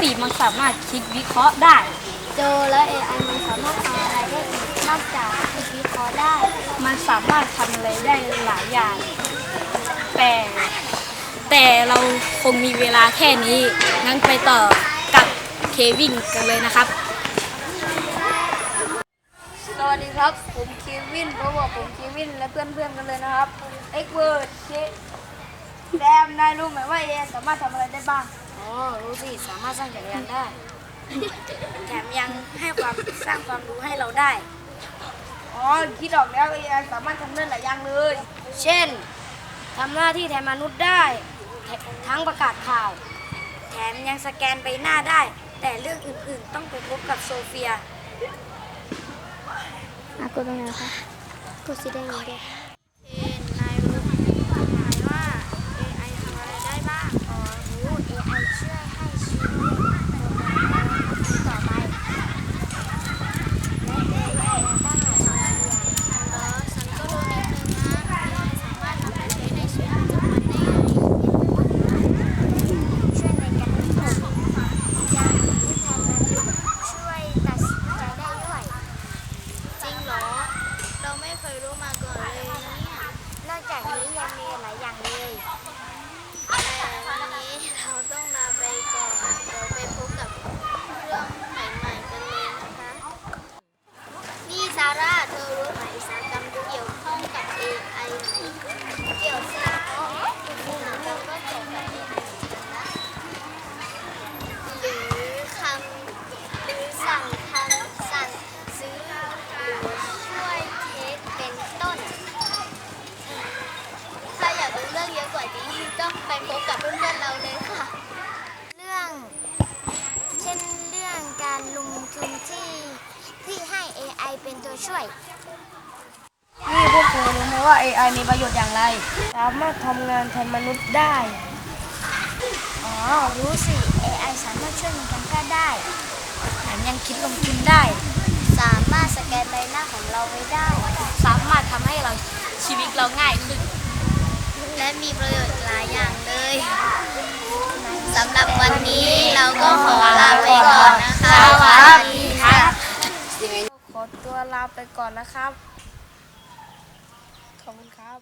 สิมันสามารถคิดวิเคราะห์ได้ โจและ AI มันสามารถทำอะไรได้อีกนอกจากคิดวิเคราะห์ได้ มันสามารถทำอะไรได้หลายอย่าง แต่แต่เราคงมีเวลาแค่นี้ งั้นไปต่อกับเควินกันเลยนะครับ สวัสดีครับ ผมเควินเพราะว่าผมเควินและเพื่อนๆกันเลยนะครับ เอ็กเวิร์ดเคแดมนายรู้ไหมว่า AI สามารถทำอะไรได้บ้าง อ๋อรู้สิสามารถสร้างจักรยานได้ แถมยังให้ความสร้างความรู้ให้เราได้ อ๋อคิดออกแล้ว AI สามารถทำได้หลายอย่างเลย เช่นทำหน้าที่แทนมนุษย์ได้แถทั้งประกาศข่าว แถมยังสแกนใบหน้าได้ แต่เรื่องอื่นๆต้องไปพบกับโซเฟีย อะกดตรงไหนคะกดสีแดงนี้ด้วยนายรู้ไหมว่า AI ทำอะไรได้บ้าง อ๋อรู้ AI ช่วยให้ชีวิตของเราต่อไปและ AI ยังตั้งหลายสิ่งอย่าง เหรอฉันก็รู้นิดนึงนะ AI สามารถทำให้ใช้ในชีวิตประจำวันได้ไง ช่วยในการคิดอย่างที่แทนมันช่วยตัดสินใจได้ด้วย จริงเหรอ เราไม่เคยรู้มาก่อนเลยนะเนี่ย นอกจากนี้ยังมีหลายอย่างเลย แต่วันนี้เราต้องลาไปก่อน เดี๋ยวไปพบกับเรื่องใหม่ๆกันเลยนะคะ นี่ซาร่า เธอรู้ไหมอุตสาหกรรมเกี่ยวข้องกับ AI ไหมเกี่ยวสิเพราะเราก็เกี่ยวกับ AI นะ หรือคำหรือสั่งทำสั่งซื้อหรือช่วยเทสเป็นต้น ถ้าอยากรู้เรื่ องเยอะกว่านี้ต้องไปพบกับเพื่อนๆเราเลยค่ะ เรื่อง เช่นเรื่องการลงทุนที่ที่ให้ AI เป็นตัวช่วย นี่พวกเธอรู้ไหมว่า AI มีประโยชน์อย่างไร สามารถทำงานแทนมนุษย์ได้ อ๋อ รู้สิ AI สามารถช่วยในการแพทย์ได้แถมยังคิดลงทุนได้ สามารถสแกนใบหน้าของเราไว้ได้ สามารถทำให้เราชีวิตเราง่ายขึ้น และมีประโยชน์หลายอย่างเลยสำหรับวันนี้เราก็ขอลาไปก่อนนะคะสวัสดีค่ะขอตัวลาไปก่อนนะครับ ขอบคุณครับ